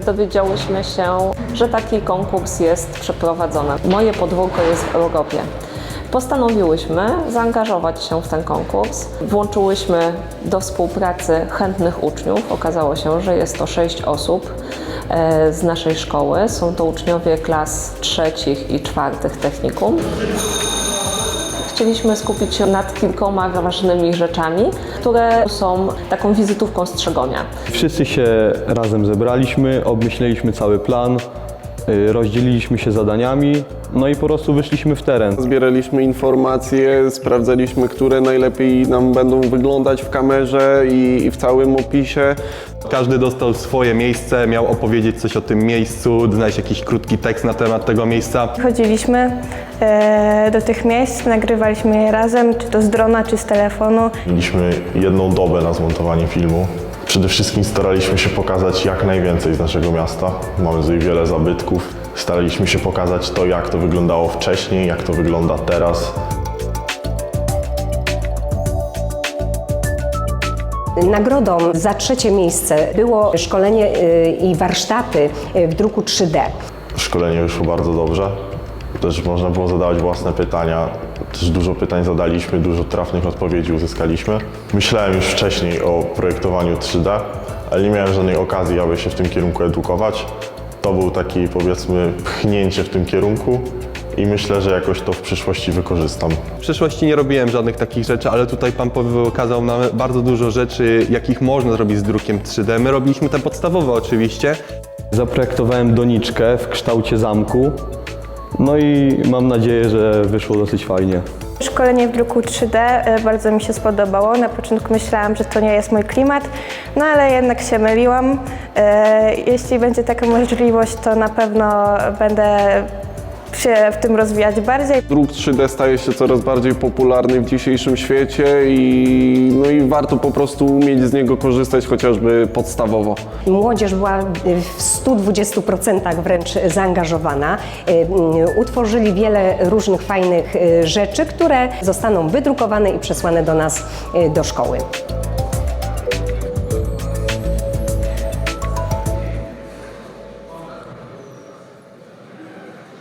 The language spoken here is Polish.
Dowiedziałyśmy się, że taki konkurs jest przeprowadzony. Moje podwórko jest w Europie. Postanowiłyśmy zaangażować się w ten konkurs. Włączyłyśmy do współpracy chętnych uczniów. Okazało się, że jest to sześć osób e, z naszej szkoły. Są to uczniowie klas trzecich i czwartych technikum. Chcieliśmy skupić się nad kilkoma ważnymi rzeczami, które są taką wizytówką Strzegonia. Wszyscy się razem zebraliśmy, obmyśleliśmy cały plan, rozdzieliliśmy się zadaniami, no i po prostu wyszliśmy w teren. Zbieraliśmy informacje, sprawdzaliśmy, które najlepiej nam będą wyglądać w kamerze i, i w całym opisie. Każdy dostał swoje miejsce, miał opowiedzieć coś o tym miejscu, znaleźć jakiś krótki tekst na temat tego miejsca. Chodziliśmy e, do tych miejsc, nagrywaliśmy je razem, czy to z drona, czy z telefonu. Mieliśmy jedną dobę na zmontowanie filmu. Przede wszystkim staraliśmy się pokazać jak najwięcej z naszego miasta. Mamy tutaj wiele zabytków. Staraliśmy się pokazać to, jak to wyglądało wcześniej, jak to wygląda teraz. Nagrodą za trzecie miejsce było szkolenie y, i warsztaty y, w druku 3D. Szkolenie wyszło bardzo dobrze. Też można było zadawać własne pytania. Też dużo pytań zadaliśmy, dużo trafnych odpowiedzi uzyskaliśmy. Myślałem już wcześniej o projektowaniu 3D, ale nie miałem żadnej okazji, aby się w tym kierunku edukować. To był taki, powiedzmy, pchnięcie w tym kierunku i myślę, że jakoś to w przyszłości wykorzystam. W przeszłości nie robiłem żadnych takich rzeczy, ale tutaj pan pokazał nam bardzo dużo rzeczy, jakich można zrobić z drukiem 3D. My robiliśmy te podstawowe oczywiście. Zaprojektowałem doniczkę w kształcie zamku, no i mam nadzieję, że wyszło dosyć fajnie. Szkolenie w druku 3D e, bardzo mi się spodobało. Na początku myślałam, że to nie jest mój klimat, no ale jednak się myliłam. E, Jeśli będzie taka możliwość, to na pewno będę się w tym rozwijać bardziej. Druk 3D staje się coraz bardziej popularny w dzisiejszym świecie i, no i warto po prostu umieć z niego korzystać chociażby podstawowo. Młodzież była w 120% wręcz zaangażowana. Utworzyli wiele różnych fajnych y, rzeczy, które zostaną wydrukowane i przesłane do nas y, do szkoły.